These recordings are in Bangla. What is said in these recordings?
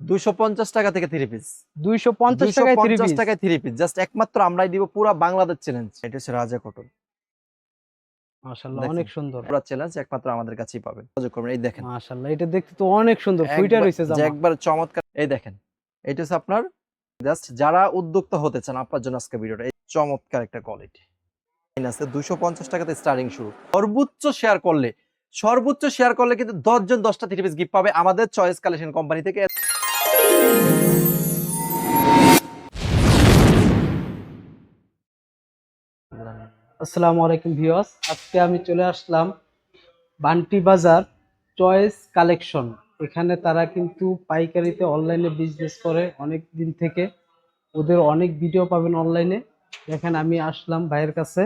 দুইশো পঞ্চাশ টাকা থেকে থ্রি পিস দুইশো পঞ্চাশ টাকায় থ্রি পঞ্চাশ পিস টাকায় থ্রি পিস জাস্ট একমাত্র আমরাই দিব পুরো বাংলাদেশ চ্যালেঞ্জ এটা হচ্ছে রাজা কটন মাশাআল্লাহ অনেক সুন্দর। পুরো চ্যালেঞ্জ একমাত্র আমাদের কাছেই পাবেন। যোগাযোগ করবেন এই দেখেন। মাশাআল্লাহ এটা দেখতে তো অনেক সুন্দর। ফুইটা জামা। একবার চমৎকার। এই দেখেন এটা হচ্ছে আপনার জাস্ট যারা উদ্যোক্তা হতে চান আপনার জন্য আজকে ভিডিওটা এই চমৎকার একটা কোয়ালিটি আছে দুশো পঞ্চাশ টাকাতে স্টার্টিং শুরু। সর্বোচ্চ শেয়ার করলে সর্বোচ্চ শেয়ার করলে কিন্তু দশ জন দশটা থ্রি পিস গিফট পাবে আমাদের চয়েস কালেকশন কোম্পানি থেকে। আসসালামু আলাইকুম ভিউয়ার্স। আজকে আমি চলে আসলাম বান্টি বাজার চয়েস কালেকশন। এখানে তারা কিন্তু পাইকারিতে অনলাইনে বিজনেস করে অনেক দিন থেকে। ওদের অনেক ভিডিও পাবেন অনলাইনে। দেখেন আমি আসলাম ভাইয়ের কাছে।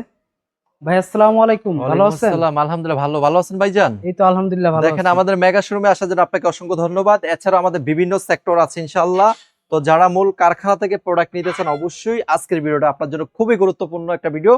ভাই আসসালামু আলাইকুম। ভালো আছেন? আসসালাম, আলহামদুলিল্লাহ ভালো। ভালো আছেন ভাইজান? এই তো আলহামদুলিল্লাহ ভালো দেখেন আমাদের মেগা শোরুমে আসার জন্য আপনাকে অসংখ্য ধন্যবাদ। এছাড়া আমাদের বিভিন্ন সেক্টর আছে ইনশাআল্লাহ। তো যারা মূল কারখানা থেকে প্রোডাক্ট নিতে চান অবশ্যই আজকের ভিডিওটা আপনার জন্য খুবই গুরুত্বপূর্ণ একটা ভিডিও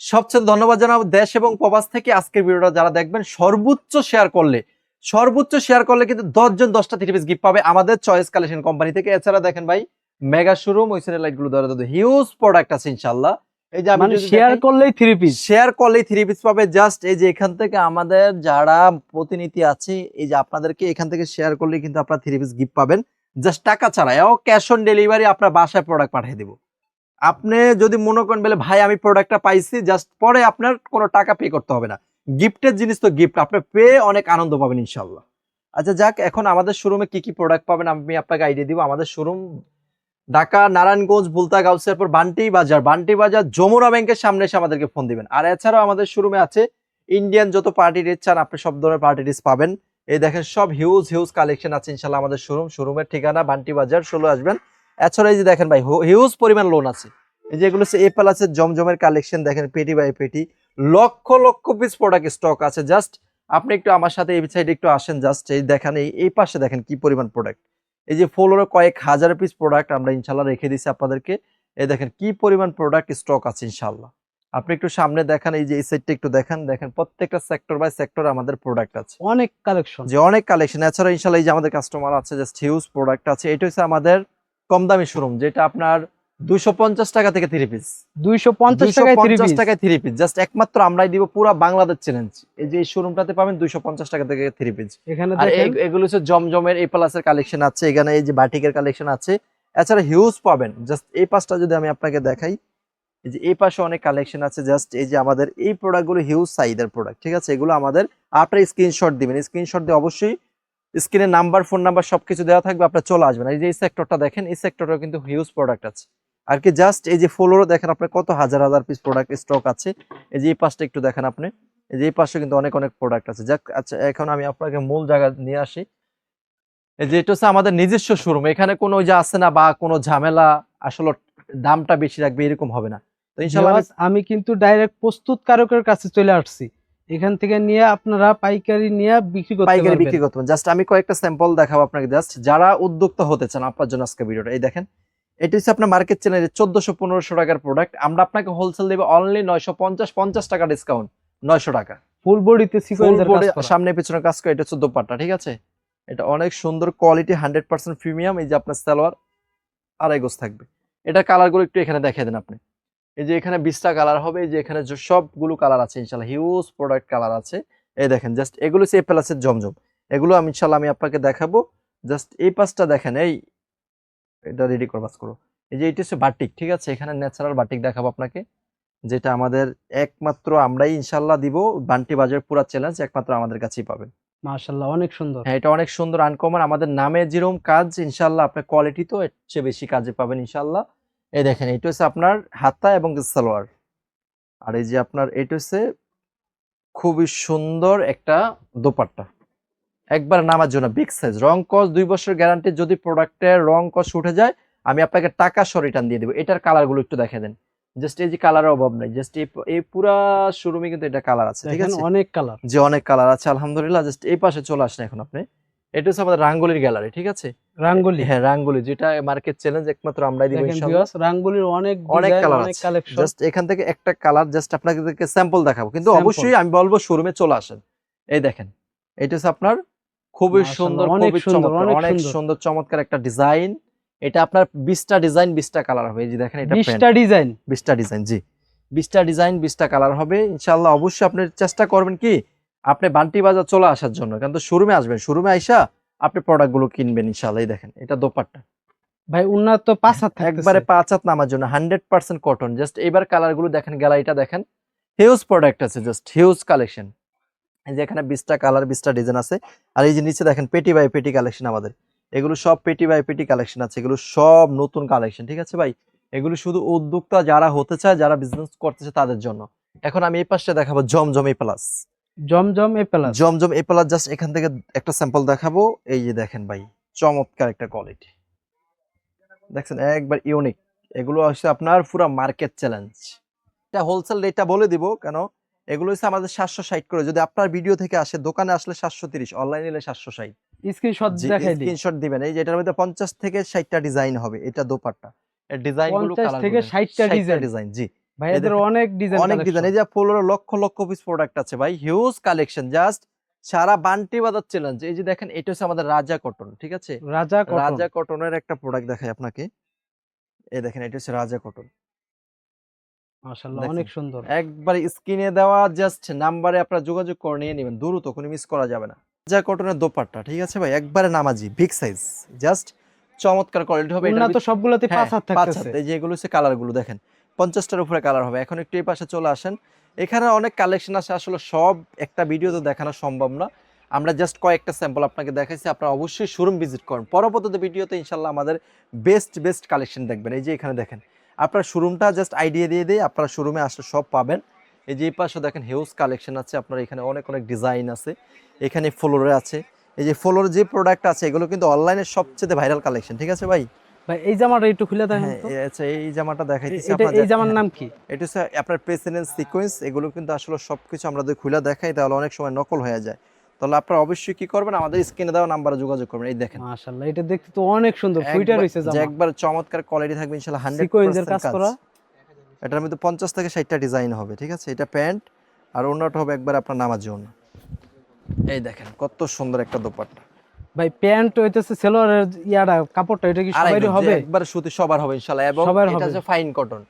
সবচেয়ে ধন্যবাদ জানাব দেশ এবং প্রবাস থেকে আজকের ভিডিওটা যারা দেখবেন সর্বোচ্চ শেয়ার করলে সর্বোচ্চ শেয়ার করলে কিন্তু দশ জন দশটা থ্রি পিস গিফট পাবে আমাদের চয়েস কালেকশন কোম্পানি থেকে। এছাড়া দেখেন ভাই মেগা শোরুম ওই লাইটগুলো ধরে হিউজ প্রোডাক্ট আছে ইনশাআল্লাহ। এই যে আমি মানে শেয়ার দেখাই- করলেই থ্রি পিস শেয়ার করলেই থ্রি পিস পাবে। জাস্ট এই যে এখান থেকে আমাদের যারা প্রতিনিধি আছে এই যে আপনাদেরকে এখান থেকে শেয়ার করলে কিন্তু আপনারা থ্রি পিস গিফট পাবেন। জাস্ট টাকা ছাড়া এও ক্যাশ অন ডেলিভারি আপনার বাসায় প্রোডাক্ট পাঠিয়ে দেবো। আপনি যদি মনে করেন, বলে ভাই, আমি প্রোডাক্টটা পাইছি জাস্ট পরে আপনার কোনো টাকা পে করতে হবে না। গিফটের জিনিস তো গিফট আপনি পেয়ে অনেক আনন্দ পাবেন ইনশাল্লাহ আচ্ছা যাক, এখন আমাদের শোরুমে কি কি প্রোডাক্ট পাবেন আমি আপনাকে আইডিয়া দিব। আমাদের শোরুম ঢাকা, নারায়ণগঞ্জ, বুলতা গাউসের পর বান্টি বাজার। বান্টি বাজার যমুনা ব্যাংকের সামনে এসে আমাদেরকে ফোন দিবেন। আর এছাড়াও আমাদের শোরুমে আছে ইন্ডিয়ান যত পার্টি ড্রেস চান, আপনি সব ধরনের পার্টি ড্রেস পাবেন। এই দেখেন, সব হিউজ হিউজ কালেকশন আছে ইনশাল্লাহ আমাদের শোরুম শোরুমের ঠিকানা বান্টি বাজার, ষোলো আসবেন। এছাড়া এই যে দেখেন ভাই হিউজ পরিমাণ লোন আছে। এই যে এগুলো হচ্ছে এপাল আছে জমজমের কালেকশন দেখেন পেটি বাই পেটি। Lakh lakh piece product stock আছে। জাস্ট আপনি একটু আমার সাথে এই সাইডে একটু আসেন জাস্ট এই দেখেন এই এই পাশে দেখেন কি পরিমাণ প্রোডাক্ট এই যে ফ্লোরে কয়েক হাজার পিস প্রোডাক্ট আমরা ইনশাল্লাহ রেখে দিছি আপনাদেরকে। এই দেখেন কি পরিমাণ প্রোডাক্ট স্টক আছে ইনশাল্লাহ। আপনি একটু সামনে দেখেন এই যে এই সাইডটা একটু দেখেন দেখেন প্রত্যেকটা সেক্টর বাই সেক্টর আমাদের প্রোডাক্ট আছে। অনেক কালেকশন যে অনেক কালেকশন এছাড়া ইনশাল্লাহ এই যে আমাদের কাস্টমার আছে জাস্ট হিউজ প্রোডাক্ট আছে। এটা হচ্ছে আমাদের কম দামি শোরুম যেটা আপনার দুইশো পঞ্চাশ টাকা থেকে থ্রি পিস দুইশো পঞ্চাশ টাকায় থ্রি পিস জাস্ট একমাত্র আমরাই দিব পুরো বাংলাদেশ চ্যালেঞ্জ এই যে শোরুমটাতে পাবেন দুইশো পঞ্চাশ টাকা থেকে থ্রি পিস এখানে এগুলো হচ্ছে জমজমের এ প্লাসের কালেকশন আছে এখানে এই যে বাটিকের কালেকশন আছে। এছাড়া হিউজ পাবেন। জাস্ট এই পাশটা যদি আমি আপনাকে দেখাই এই যে এই পাশে অনেক কালেকশন আছে। জাস্ট এই যে আমাদের এই প্রোডাক্টগুলো হিউজ সাইজের প্রোডাক্ট ঠিক আছে? এগুলো আমাদের আপনার স্ক্রিনশট দিবেন। স্ক্রিনশট দিয়ে অবশ্যই স্ক্রিনে নাম্বার, ফোন নাম্বার সবকিছু দেওয়া থাকবে, আপনার চলে আসবেন। এই যে এই সেক্টরটা দেখেন, এই সেক্টরটাও কিন্তু হিউজ প্রোডাক্ট আছে। আর কি জাস্ট এই যে ফ্লোরও দেখেন আপনার কত হাজার হাজার পিস প্রোডাক্ট স্টক আছে। এই যে এই পাশটা একটু দেখেন আপনি। এই যে এই পাশে কিন্তু অনেক অনেক প্রোডাক্ট আছে। যাক আচ্ছা এখন আমি আপনাকে মূল জায়গা নিয়ে আসি। এই যে এটা হচ্ছে আমাদের নিজস্ব শোরুম এখানে কোনো ওই যে আছে না বা কোনো ঝামেলা, আসলে দামটা বেশি রাখবে, এরকম হবে না। তো ইনশাল্লাহ আমি- আমি কিন্তু ডাইরেক্ট প্রস্তুতকারকের কাছে চলে আসছি। এখান থেকে নিয়ে আপনারা পাইকারি নিয়ে বিক্রি করতে পাইকারি বিক্রি করতে জাস্ট আমি কয়েকটা স্যাম্পল দেখাবো আপনাকে। জাস্ট যারা উদ্যোক্তা হতে চান আপনার জন্য আজকে ভিডিওটা। এই দেখেন এটা হচ্ছে আপনার মার্কেট চ্যানেলে চোদ্দশো পনেরোশো টাকার প্রোডাক্ট আমরা আপনাকে হোলসেল দেবো অনলি নয়শো পঞ্চাশ পঞ্চাশ টাকা ডিসকাউন্ট নয়শো টাকা। ফুল বডিতে। সামনে পেছনে কাজ করে এটা হচ্ছে দোপাট্টা ঠিক আছে? এটা অনেক সুন্দর কোয়ালিটি হান্ড্রেড পার্সেন্ট প্রিমিয়াম এই যে আপনার সালোয়ার আড়াই গোজ থাকবে। এটা কালারগুলো একটু এখানে দেখিয়ে দেন আপনি। এই যে এখানে বিশটা কালার হবে এই যে এখানে সবগুলো কালার আছে ইনশাল্লাহ হিউজ প্রোডাক্ট কালার আছে। এই দেখেন জাস্ট এগুলো হচ্ছে প্লাসের জমজম। এগুলো আমি ইনশাল্লাহ আমি আপনাকে দেখাবো। জাস্ট এই পাশটা দেখেন এই এটা রেডি করে বাস করো। এই যে এটা হচ্ছে বাটিক ঠিক আছে? এখানে ন্যাচারাল বাটিক দেখাবো আপনাকে যেটা আমাদের একমাত্র আমরাই ইনশাল্লাহ দিব বান্টি বাজার পুরা চ্যালেঞ্জ একমাত্র আমাদের কাছেই পাবেন। মাশাআল্লাহ অনেক সুন্দর। হ্যাঁ এটা অনেক সুন্দর আনকমন আমাদের নামে যেরকম কাজ ইনশাল্লাহ আপনার কোয়ালিটি তো এর চেয়ে বেশি কাজে পাবেন ইনশাল্লাহ। এই দেখেন এটা হচ্ছে আপনার হাতা এবং সালোয়ার। আর এই যে আপনার এটা হচ্ছে খুবই সুন্দর একটা দোপাট্টা। একবার নামার জন্য বিগ সাইজ রং কস দুই বছর গ্যারান্টি যদি প্রোডাক্টের রং কস উঠে যায় আমি আপনাকে টাকা সহ রিটার্ন দিয়ে দেবো। এটার কালারগুলো একটু দেখে দেন। জাস্ট এই যে কালারের অভাব নাই জাস্ট এই এই পুরা শোরুমে কিন্তু এটা কালার আছে ঠিক আছে? অনেক কালার যে অনেক কালার আছে আলহামদুলিল্লাহ জাস্ট এই পাশে চলে আসেন এখন আপনি। এটা হচ্ছে আমাদের রাঙ্গুলির গ্যালারি ঠিক আছে? রাঙ্গুলি। হ্যাঁ রাঙ্গুলি যেটা মার্কেট চ্যালেঞ্জ একমাত্র আমরাই দিব ইনশাআল্লাহ রাঙ্গুলির অনেক অনেক colour অনেক কালেকশন জাস্ট এখান থেকে একটা কালার জাস্ট আপনাদেরকে স্যাম্পল দেখাবো। কিন্তু অবশ্যই আমি বলব শোরুমে চলে আসেন। এই দেখেন এটা হচ্ছে আপনার খুবই সুন্দর অনেক সুন্দর, চমৎকার অনেক অনেক সুন্দর। সুন্দর চমৎকার একটা ডিজাইন এটা আপনার বিশটা ডিজাইন বিশটা কালার হবে। এই যে দেখেন এটা প্যান্ট বিশটা ডিজাইন বিশটা ডিজাইন জি। বিশটা ডিজাইন বিশটা কালার হবে। ইনশাল্লাহ অবশ্যই আপনি চেষ্টা করবেন কি আপনি বান্টি বাজার চলে আসার জন্য। কিন্তু শোরুমে আসবেন। শোরুমে আইসা আপনি প্রোডাক্টগুলো কিনবেন ইনশাল্লাহ দেখেন এটা দোপাট্টা। ভাই উন্নত তো পাঁচ হাত একবারে পাঁচ হাত নামার জন্য হান্ড্রেড পার্সেন্ট কটন জাস্ট এবার কালারগুলো দেখেন গ্যালারিটা দেখেন। হিউজ প্রোডাক্ট আছে জাস্ট হিউজ কালেকশন এই যে এখানে বিশটা কালার বিশটা ডিজাইন আছে। আর এই যে নিচে দেখেন পেটি বাই পেটি কালেকশন আমাদের। এগুলো সব পেটি বাই পেটি কালেকশন আছে এগুলো সব নতুন কালেকশন ঠিক আছে ভাই? এগুলো শুধু উদ্যোক্তা যারা হতে চায় যারা বিজনেস করতেছে তাদের জন্য। এখন আমি এই পাশে দেখাবো Zamzam plus Zamzam A plus Zamzam A plus just এখান থেকে একটা স্যাম্পল দেখাবো। এই যে দেখেন ভাই চমৎকার একটা কোয়ালিটি দেখছেন একবার ইউনিক এগুলো হচ্ছে আপনার পুরো মার্কেট চ্যালেঞ্জ এটা হোলসেল রেটটা বলে দিব কেন? এগুলো হচ্ছে আমাদের সাতশো ষাট করে। যদি আপনার ভিডিও থেকে আসে দোকানে আসলে সাতশো তিরিশ অনলাইনে এলে সাতশো ষাট। স্ক্রিনশট দেখাই স্ক্রিনশট দিবেন। এই যে এটার মধ্যে পঞ্চাশ থেকে ষাটটা ডিজাইন হবে এটা দোপাট্টা। ডিজাইনগুলো 50 থেকে 60টা design। ডিজাইন জি। ভাই এদের অনেক ডিজাইন অনেক ডিজাইন এই যে পনেরো লক্ষ লক্ষ পিস প্রোডাক্ট আছে ভাই হিউজ কালেকশন জাস্ট সারা বান্টি বাজার চ্যালেঞ্জ এই যে দেখেন এটা হচ্ছে আমাদের রাজা কটন ঠিক আছে? রাজা রাজা কটনের একটা প্রোডাক্ট দেখাই আপনাকে। এই দেখেন এটা হচ্ছে রাজা কটন মাশাআল্লাহ অনেক সুন্দর। একবার স্ক্রিনে দেওয়া জাস্ট নাম্বারে আপনারা যোগাযোগ করে নিয়ে নেবেন দ্রুত কোনো মিস করা যাবে না। রাজা কটনের দোপাট্টা ঠিক আছে ভাই? একবারে নামাজি বিগ সাইজ জাস্ট চমৎকার কোয়ালিটি হবে এটার উন্নত সবগুলোতে হ্যাঁ, পাঁচ হাত থাকতেছে। এই যে এগুলো হচ্ছে কালারগুলো দেখেন। পঞ্চাশটার উপরে কালার হবে। এখন একটু এই পাশে চলে আসেন। এখানে অনেক কালেকশন আছে। আসলে সব একটা ভিডিও তো দেখানো সম্ভব না। আমরা জাস্ট কয়েকটা স্যাম্পল আপনাকে দেখাইছি। আপনারা অবশ্যই শোরুম ভিজিট করেন। পরবর্তীতে ভিডিওতে ইনশাল্লাহ আমাদের বেস্ট বেস্ট কালেকশন দেখবেন। এই যে এখানে দেখেন। আপনার শোরুমটা জাস্ট আইডিয়া দিয়ে দিয়ে আপনারা শোরুমে আসলে সব পাবেন। এই যে এই পাশে দেখেন হিউজ কালেকশন আছে। আপনার এখানে অনেক অনেক ডিজাইন আছে। এখানে ফ্লোরে আছে। এই যে ফ্লোর যে প্রোডাক্ট আছে, এগুলো কিন্তু অনলাইনে সবচেয়ে ভাইরাল কালেকশন ঠিক আছে ভাই? ভাই এই জামাটা একটু খুলে দেখেন হ্যাঁ আচ্ছা এই জামাটা দেখাইতেছি আপনাদের। এই জামার নাম কি? এটা হচ্ছে আপনার প্রেসিডেন্ট সিকোয়েন্স এগুলো কিন্তু আসলে সবকিছু আমরা যদি খুলে দেখাই তাহলে অনেক সময় নকল হয়ে যায়। তাহলে আপনারা অবশ্যই কি করবেন আমাদের স্ক্রিনে দেওয়া নাম্বারে যোগাযোগ করবেন। এই দেখেন। মাশাআল্লাহ এটা দেখতে তো অনেক সুন্দর ফুইটা জামা। একবার চমৎকার কোয়ালিটি থাকবে ইনশাআল্লাহ হান্ড্রেড সিকোয়েন্সের কাজ করা। এটার মধ্যে পঞ্চাশ থেকে ষাটটা ডিজাইন হবে ঠিক আছে? এটা প্যান্ট আর অন্যটা হবে একবার আপনার নামার জন্য। এই দেখেন কত সুন্দর একটা দোপাট্টা। ভাই প্যান্ট হইতেছে সেলোয়ারের ইয়াটা কাপড়টা এটা কি সবারই হবে? একবার সুতি সবার হবে ইনশাআল্লাহ এবং এটা হচ্ছে ফাইন কটন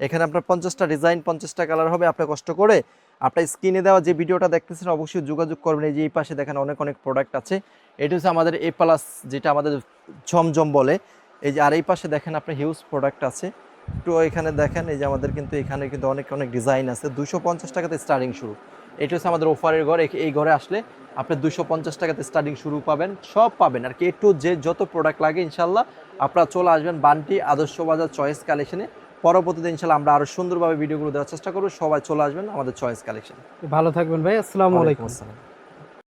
এখানে আপনার পঞ্চাশটা ডিজাইন পঞ্চাশটা কালার হবে আপনি কষ্ট করে আপনার স্ক্রিনে দেওয়া যে ভিডিওটা দেখতেছেন অবশ্যই যোগাযোগ করবেন। এই যে এই পাশে দেখেন অনেক অনেক প্রোডাক্ট আছে। এটা হচ্ছে আমাদের এ প্লাস যেটা আমাদের ঝমঝম বলে। এই যে আর এই পাশে দেখেন আপনার হিউজ প্রোডাক্ট আছে। একটু এখানে দেখেন এই যে আমাদের কিন্তু এখানে কিন্তু অনেক অনেক ডিজাইন আছে। দুশো পঞ্চাশ টাকাতে স্টার্টিং শুরু। এটা হচ্ছে আমাদের অফারের ঘর। এই- ঘরে আসলে আপনি দুশো পঞ্চাশ টাকাতে স্টার্টিং শুরু পাবেন সব পাবেন। আর কি একটু যে যত প্রোডাক্ট লাগে ইনশাল্লাহ আপনারা চলে আসবেন বান্টি আদর্শ বাজার চয়েস কালেকশনে পরবর্তীতে ইনশাল্লাহ আমরা আরও সুন্দরভাবে ভিডিওগুলো দেওয়ার চেষ্টা করব। সবাই চলে আসবেন আমাদের চয়েস কালেকশন ভালো থাকবেন ভাই। আসসালামু আলাইকুম। আসসালাম।